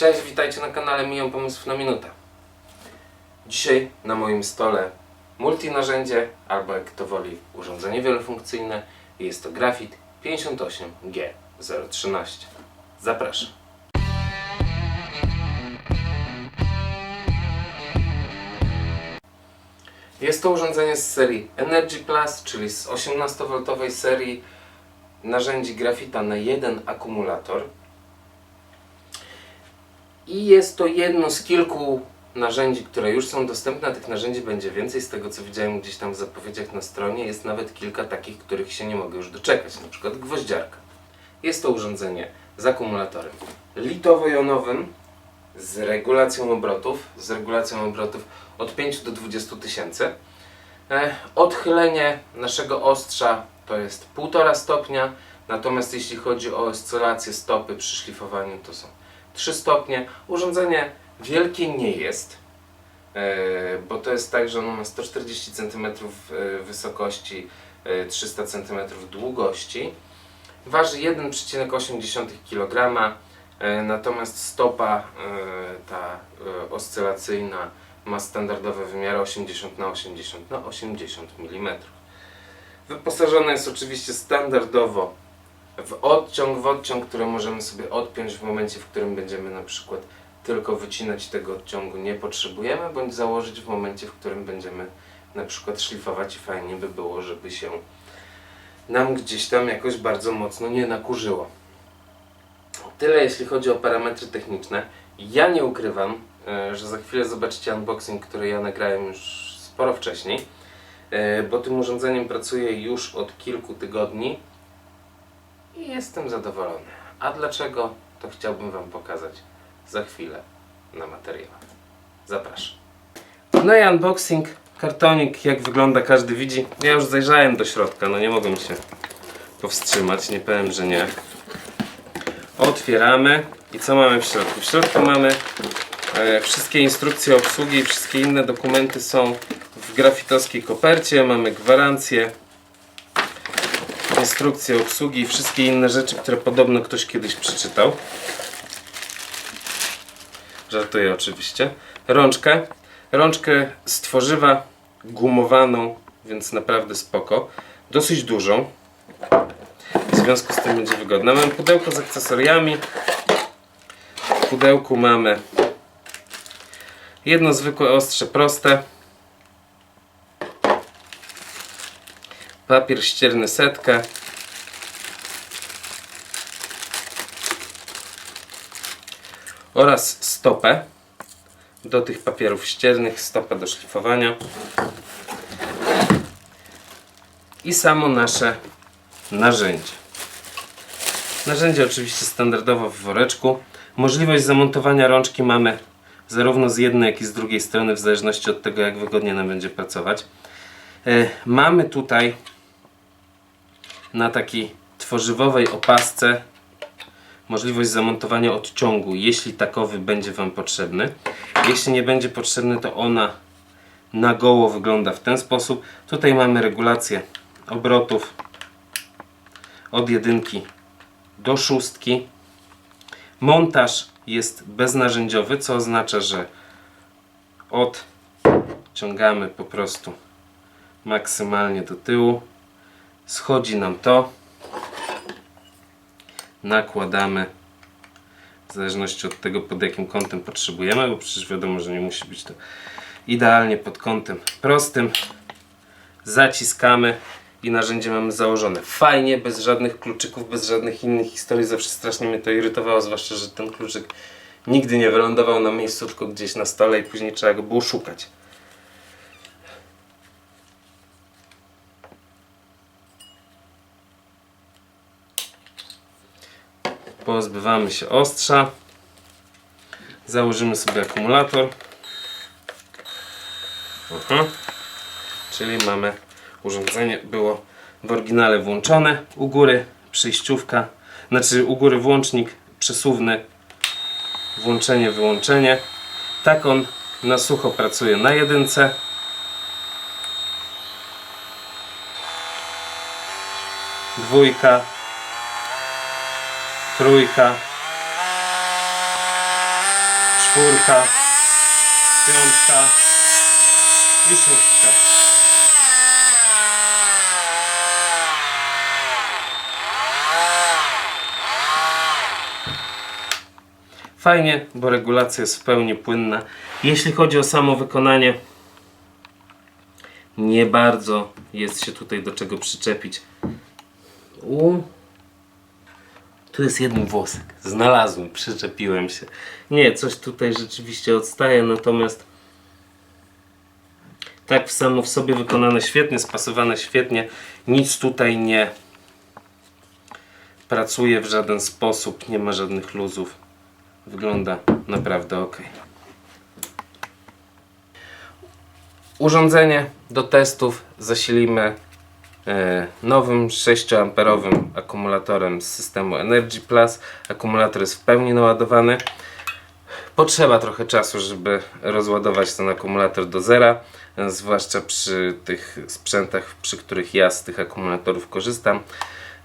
Cześć, witajcie na kanale Milion Pomysłów na Minutę. Dzisiaj na moim stole multinarzędzie, albo jak to woli urządzenie wielofunkcyjne. Jest to Grafit 58G013. Zapraszam. Jest to urządzenie z serii Energy Plus, czyli z 18V serii narzędzi grafita na jeden akumulator. I jest to jedno z kilku narzędzi, które już są dostępne. Tych narzędzi będzie więcej. Z tego co widziałem gdzieś tam w zapowiedziach na stronie, jest nawet kilka takich, których się nie mogę już doczekać. Na przykład gwoździarka. Jest to urządzenie z akumulatorem litowo-jonowym, z regulacją obrotów, z regulacją obrotów od 5 do 20 tysięcy. E, Odchylenie naszego ostrza to jest 1,5 stopnia, natomiast jeśli chodzi o oscylację stopy przy szlifowaniu to są 3 stopnie. Urządzenie wielkie nie jest, e, bo to jest tak, że ono ma 140 cm wysokości, e, 300 cm długości. Waży 1,8 kg, e, natomiast stopa e, ta e, oscylacyjna ma standardowe wymiary 80 na 80 na 80 mm. Wyposażone jest oczywiście standardowo w odciąg, w odciąg, który możemy sobie odpiąć w momencie, w którym będziemy na przykład tylko wycinać tego odciągu nie potrzebujemy, bądź założyć w momencie, w którym będziemy na przykład szlifować i fajnie by było, żeby się nam gdzieś tam jakoś bardzo mocno nie nakurzyło. Tyle jeśli chodzi o parametry techniczne. Ja nie ukrywam, e, że za chwilę zobaczycie unboxing, który ja nagrałem już sporo wcześniej, e, bo tym urządzeniem pracuję już od kilku tygodni i jestem zadowolony. A dlaczego? To chciałbym Wam pokazać za chwilę na materiałach. Zapraszam. No i unboxing, kartonik, jak wygląda każdy widzi. Ja już zajrzałem do środka, no nie mogłem się powstrzymać, nie powiem, że nie. Otwieramy i co mamy w środku? W środku mamy e, wszystkie instrukcje obsługi wszystkie inne dokumenty są w grafitowskiej kopercie. Mamy gwarancję, instrukcje obsługi i wszystkie inne rzeczy, które podobno ktoś kiedyś przeczytał. Żartuję oczywiście. Rączkę. Rączkę z tworzywa gumowaną, więc naprawdę spoko. Dosyć dużą. W związku z tym będzie wygodna. Mamy pudełko z akcesoriami. W pudełku mamy jedno zwykłe ostrze proste. Papier ścierny setkę. Oraz stopę do tych papierów ściernych, stopę do szlifowania. I samo nasze narzędzie. Narzędzie oczywiście standardowo w woreczku. Możliwość zamontowania rączki mamy zarówno z jednej, jak i z drugiej strony, w zależności od tego, jak wygodnie nam będzie pracować. E, Mamy tutaj na takiej tworzywowej opasce możliwość zamontowania odciągu, jeśli takowy będzie Wam potrzebny. Jeśli nie będzie potrzebny, to ona na goło wygląda w ten sposób. Tutaj mamy regulację obrotów od jedynki do szóstki. Montaż jest beznarzędziowy, co oznacza, że odciągamy po prostu maksymalnie do tyłu. Schodzi nam to. Nakładamy w zależności od tego pod jakim kątem potrzebujemy, bo przecież wiadomo, że nie musi być to idealnie pod kątem prostym. Zaciskamy i narzędzie mamy założone. Fajnie, bez żadnych kluczyków, bez żadnych innych historii. Zawsze strasznie mnie to irytowało, zwłaszcza, że ten kluczyk nigdy nie wylądował na miejscu, tylko gdzieś na stole i później trzeba go było szukać. Pozbywamy się ostrza. Założymy sobie akumulator. Aha. Czyli mamy urządzenie było w oryginale włączone. U góry przejściówka, znaczy u góry włącznik przesuwny. Włączenie, wyłączenie. Tak on na sucho pracuje na jedynce. Dwójka, trójka, czwórka, piątka i szóstka. Fajnie, bo regulacja jest w pełni płynna. Jeśli chodzi o samo wykonanie, nie bardzo jest się tutaj do czego przyczepić. U. Tu jest jeden włosek. Znalazłem, przyczepiłem się. Nie, coś tutaj rzeczywiście odstaje, natomiast tak samo w sobie wykonane świetnie, spasowane świetnie. Nic tutaj nie pracuje w żaden sposób, nie ma żadnych luzów. Wygląda naprawdę ok. Urządzenie do testów zasilimy nowym 6A akumulatorem z systemu Energy Plus. Akumulator jest w pełni naładowany. Potrzeba trochę czasu, żeby rozładować ten akumulator do zera, e, zwłaszcza przy tych sprzętach, przy których ja z tych akumulatorów korzystam.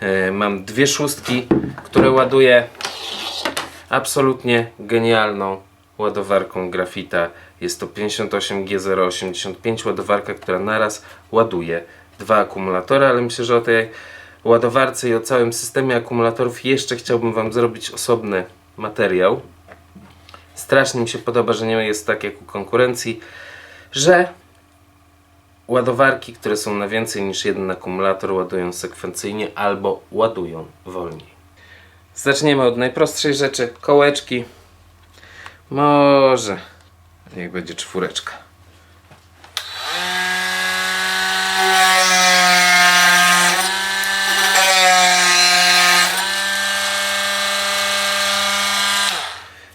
E, Mam dwie szóstki, które ładuję absolutnie genialną ładowarką Grafita. Jest to 58G085 ładowarka, która naraz ładuje dwa akumulatory, ale myślę, że o tej ładowarce i o całym systemie akumulatorów jeszcze chciałbym Wam zrobić osobny materiał. Strasznie mi się podoba, że nie jest tak jak u konkurencji, że ładowarki, które są na więcej niż jeden akumulator, ładują sekwencyjnie albo ładują wolniej. Zaczniemy od najprostszej rzeczy kołeczki. Może niech będzie czwóreczka.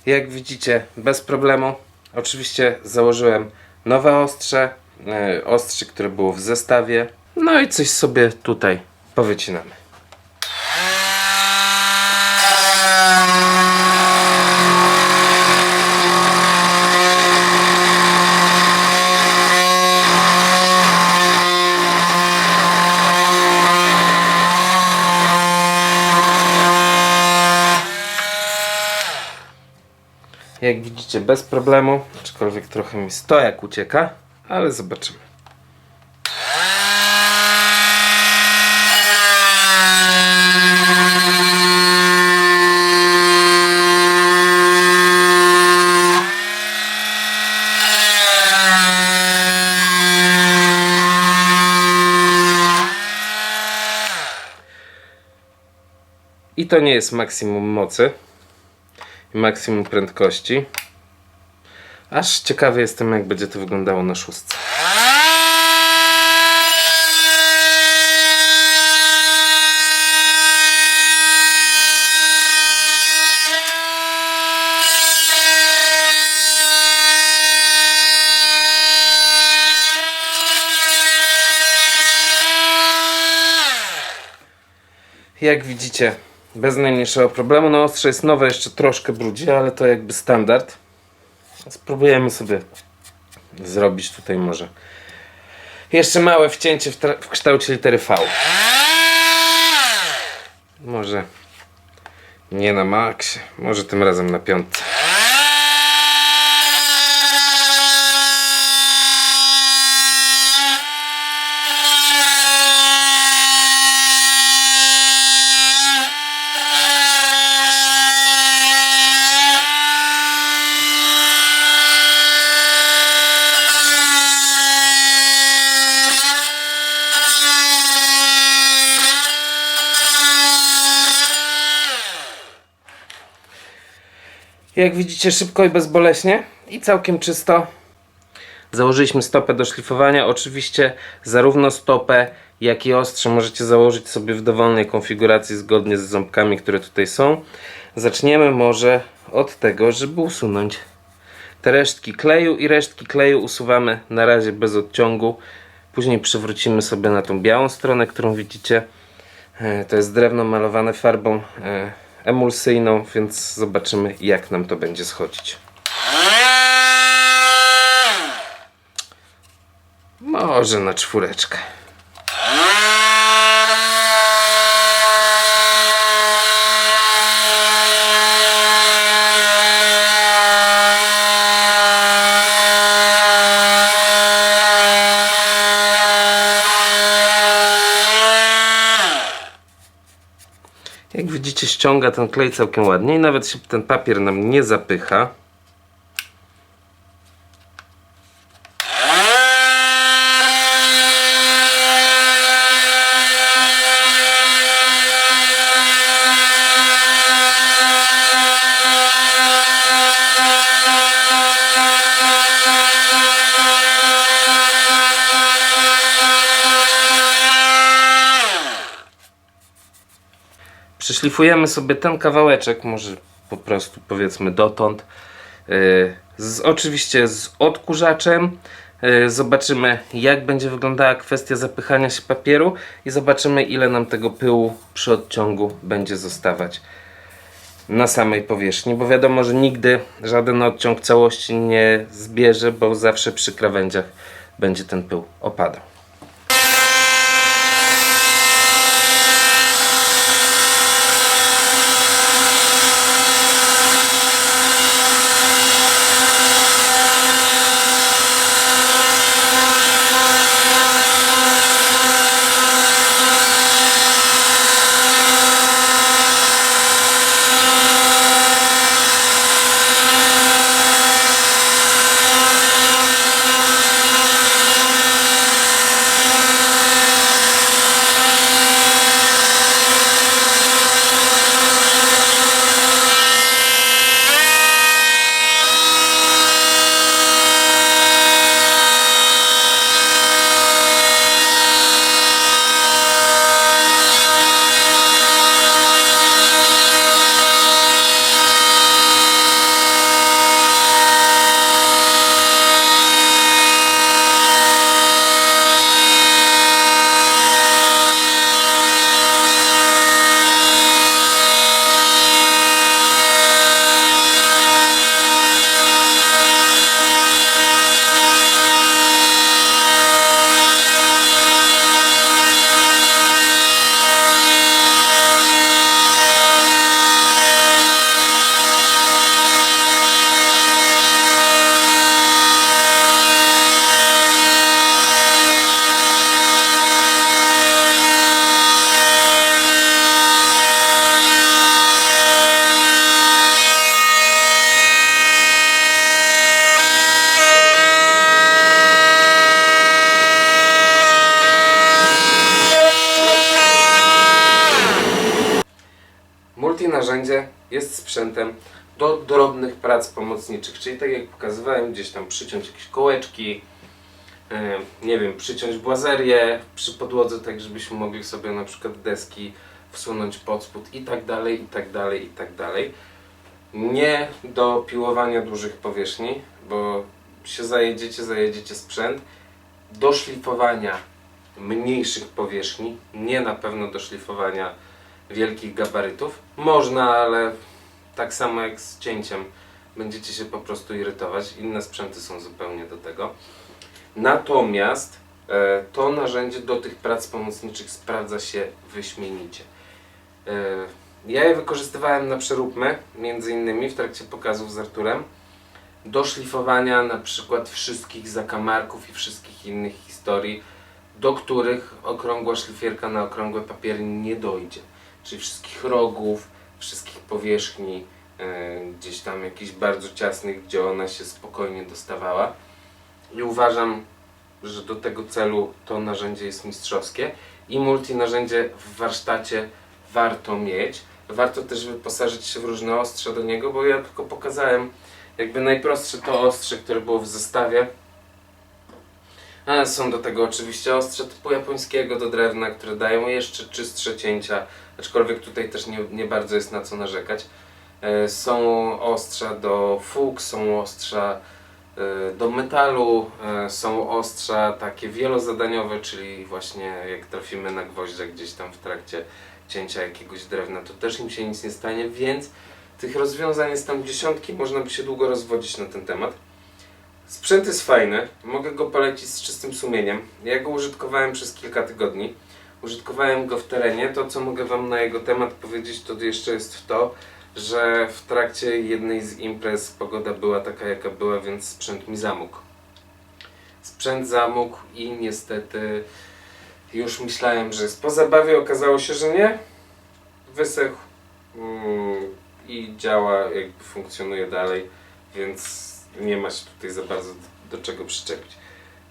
Jak widzicie, bez problemu. Oczywiście założyłem nowe ostrze, e, ostrze, które było w zestawie. No i coś sobie tutaj powycinamy. Jak widzicie, bez problemu, aczkolwiek trochę mi stojak ucieka, ale zobaczymy. I to nie jest maksimum mocy i maksimum prędkości. Aż ciekawy jestem, jak będzie to wyglądało na szóstce. Jak widzicie, bez najmniejszego problemu. No ostrze jest nowe, jeszcze troszkę brudzi, ale to jakby standard. Spróbujemy sobie zrobić tutaj może jeszcze małe wcięcie w, w kształcie litery V. Może nie na maksie, może tym razem na piątce. Jak widzicie szybko i bezboleśnie i całkiem czysto. Założyliśmy stopę do szlifowania. Oczywiście zarówno stopę jak i ostrze możecie założyć sobie w dowolnej konfiguracji zgodnie z ząbkami, które tutaj są. Zaczniemy może od tego, żeby usunąć te resztki kleju i resztki kleju usuwamy na razie bez odciągu. Później przywrócimy sobie na tą białą stronę, którą widzicie. E, To jest drewno malowane farbą e, emulsyjną, więc zobaczymy jak nam to będzie schodzić. Może na czwóreczkę. Rzeczywiście ściąga ten klej całkiem ładnie i nawet się ten papier nam nie zapycha. Przyszlifujemy sobie ten kawałeczek, może po prostu powiedzmy dotąd. Yy, Z, oczywiście z odkurzaczem. Yy, Zobaczymy, jak będzie wyglądała kwestia zapychania się papieru i zobaczymy, ile nam tego pyłu przy odciągu będzie zostawać na samej powierzchni, bo wiadomo, że nigdy żaden odciąg całości nie zbierze, bo zawsze przy krawędziach będzie ten pył opadał. Multinarzędzie jest sprzętem do drobnych prac pomocniczych, czyli tak jak pokazywałem, gdzieś tam przyciąć jakieś kołeczki, e, nie wiem, przyciąć błazerię przy podłodze, tak żebyśmy mogli sobie na przykład deski wsunąć pod spód i tak dalej, i tak dalej, i tak dalej. Nie do piłowania dużych powierzchni, bo się zajedziecie, zajedziecie sprzęt. Do szlifowania mniejszych powierzchni, nie na pewno do szlifowania wielkich gabarytów. Można, ale tak samo jak z cięciem będziecie się po prostu irytować. Inne sprzęty są zupełnie do tego. Natomiast e, to narzędzie do tych prac pomocniczych sprawdza się wyśmienicie. E, ja je wykorzystywałem na przeróbmy, między innymi w trakcie pokazów z Arturem, do szlifowania na przykład wszystkich zakamarków i wszystkich innych historii, do których okrągła szlifierka na okrągłe papiery nie dojdzie. Czyli wszystkich rogów, wszystkich powierzchni, e, gdzieś tam jakichś bardzo ciasnych, gdzie ona się spokojnie dostawała. I uważam, że do tego celu to narzędzie jest mistrzowskie i multi narzędzie w warsztacie warto mieć. Warto też wyposażyć się w różne ostrze do niego, bo ja tylko pokazałem jakby najprostsze to ostrze, które było w zestawie. Są do tego oczywiście ostrze typu japońskiego do drewna, które dają jeszcze czystsze cięcia, aczkolwiek tutaj też nie, nie bardzo jest na co narzekać. E, Są ostrza do fug, są ostrza e, do metalu, e, są ostrza takie wielozadaniowe, czyli właśnie jak trafimy na gwoździe gdzieś tam w trakcie cięcia jakiegoś drewna, to też im się nic nie stanie, więc tych rozwiązań jest tam dziesiątki, można by się długo rozwodzić na ten temat. Sprzęt jest fajny, mogę go polecić z czystym sumieniem. Ja go użytkowałem przez kilka tygodni. Użytkowałem go w terenie. To, co mogę Wam na jego temat powiedzieć, to jeszcze jest to, że w trakcie jednej z imprez pogoda była taka, jaka była, więc sprzęt mi zamógł. Sprzęt zamógł i niestety już myślałem, że jest po zabawie, okazało się, że nie. Wysechł mm, i działa, jakby funkcjonuje dalej, więc nie ma się tutaj za bardzo do, do czego przyczepić.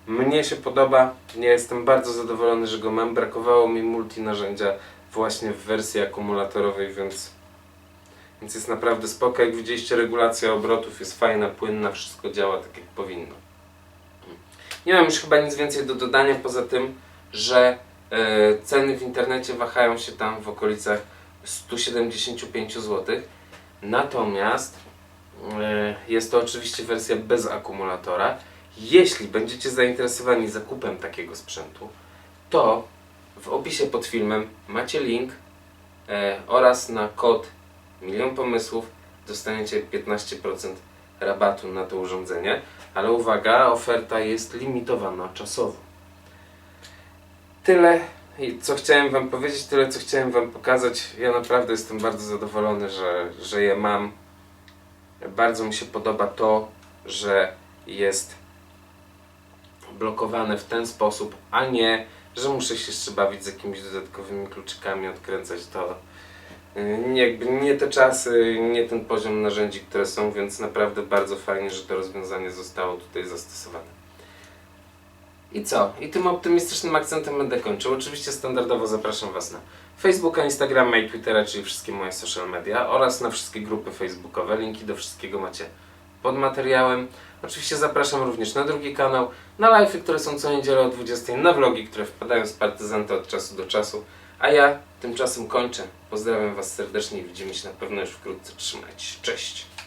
Mnie się podoba, ja jestem bardzo zadowolony, że go mam. Brakowało mi multi narzędzia właśnie w wersji akumulatorowej, więc, więc jest naprawdę spoko. Jak widzieliście, regulacja obrotów jest fajna, płynna, wszystko działa tak jak powinno. Nie mam już chyba nic więcej do dodania poza tym, że e, ceny w internecie wahają się tam w okolicach 175 zł. Natomiast jest to oczywiście wersja bez akumulatora. Jeśli będziecie zainteresowani zakupem takiego sprzętu, to w opisie pod filmem macie link e, oraz na kod Milion Pomysłów dostaniecie 15% rabatu na to urządzenie. Ale uwaga, oferta jest limitowana czasowo. Tyle, co chciałem Wam powiedzieć, tyle co chciałem Wam pokazać. Ja naprawdę jestem bardzo zadowolony, że, że je mam. Bardzo mi się podoba to, że jest blokowane w ten sposób, a nie, że muszę się jeszcze bawić z jakimiś dodatkowymi kluczykami, odkręcać to. Yy, Nie, jakby nie te czasy, nie ten poziom narzędzi, które są, więc naprawdę bardzo fajnie, że to rozwiązanie zostało tutaj zastosowane. I co? I tym optymistycznym akcentem będę kończył. Oczywiście standardowo zapraszam Was na Facebooka, Instagrama i Twittera, czyli wszystkie moje social media oraz na wszystkie grupy facebookowe. Linki do wszystkiego macie pod materiałem. Oczywiście zapraszam również na drugi kanał, na live'y, które są co niedzielę o 20, na vlogi, które wpadają z partyzanta od czasu do czasu. A ja tymczasem kończę. Pozdrawiam Was serdecznie i widzimy się na pewno już wkrótce. Trzymajcie się. Cześć!